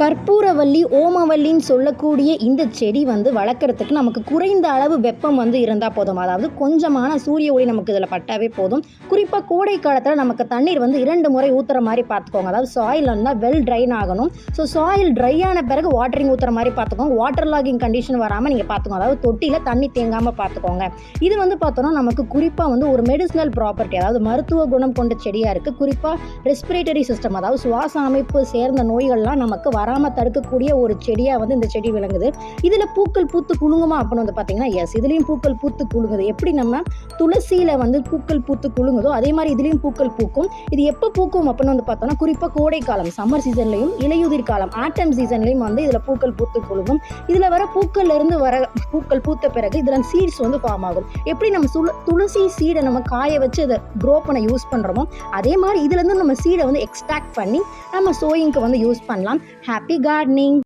கற்பூரவள்ளி ஓமவல்லின்னு சொல்லக்கூடிய இந்த செடி வந்து வளர்க்குறதுக்கு நமக்கு குறைந்த அளவு வெப்பம் வந்து இருந்தால் போதும். அதாவது கொஞ்சமான சூரிய ஒளி நமக்கு இதில் பட்டாவே போதும். குறிப்பாக கோடை காலத்தில் நமக்கு தண்ணீர் வந்து இரண்டு முறை ஊற்றுற மாதிரி பார்த்துக்கோங்க. அதாவது சாயில் இருந்தால் வெல் ட்ரைன் ஆகணும். ஸோ சாயில் ட்ரை ஆன பிறகு வாட்டரிங் ஊற்றுற மாதிரி பார்த்துக்கோங்க. வாட்டர் லாகிங் கண்டிஷன் வராமல் நீங்கள் பார்த்துக்கோங்க. அதாவது தொட்டியில் தண்ணி தேங்காமல் பார்த்துக்கோங்க. இது வந்து பார்த்தோன்னா நமக்கு குறிப்பாக வந்து ஒரு மெடிசினல் ப்ராப்பர்ட்டி அதாவது மருத்துவ குணம் கொண்ட செடியாக இருக்குது குறிப்பாக ரெஸ்பிரேட்டரி சிஸ்டம் அதாவது சுவாச அமைப்பு சேர்ந்த நோய்கள்லாம் நமக்கு வர வராமல் தடுக்கக்கூடிய ஒரு செடியாக வந்து இந்த செடி விளங்குது. இதில் பூக்கள் பூத்து குலுங்குமா அப்படின்னு வந்து பார்த்தீங்கன்னா எஸ் இதுலேயும் பூக்கள் பூத்து குலுங்குது. எப்படி நம்ம துளசியில் வந்து பூக்கள் பூத்து குலுங்குதோ அதே மாதிரி இதுலேயும் பூக்கள் பூக்கும். இது எப்போ பூக்கும் அப்படின்னு வந்து பார்த்தோம்னா குறிப்பாக கோடை காலம் சம்மர் சீசன்லையும் இலையுதிர் காலம் ஆட்டம் சீசன்லையும் வந்து இதில் பூக்கள் பூத்து குலுங்கும். இதில் வர பூக்கள்ல இருந்து வர பூக்கள் பூத்த பிறகு இதில் சீட்ஸ் வந்து ஃபார்ம் ஆகும். எப்படி நம்ம சுல துளசி சீடை நம்ம காய வச்சு அதை க்ரோ பண்ண யூஸ் பண்ணுறோமோ அதே மாதிரி இதுலேருந்து நம்ம சீடை வந்து எக்ஸ்ட்ராக்ட் பண்ணி நம்ம சோயிங்க்கு வந்து யூஸ் பண்ணலாம். Happy happy gardening!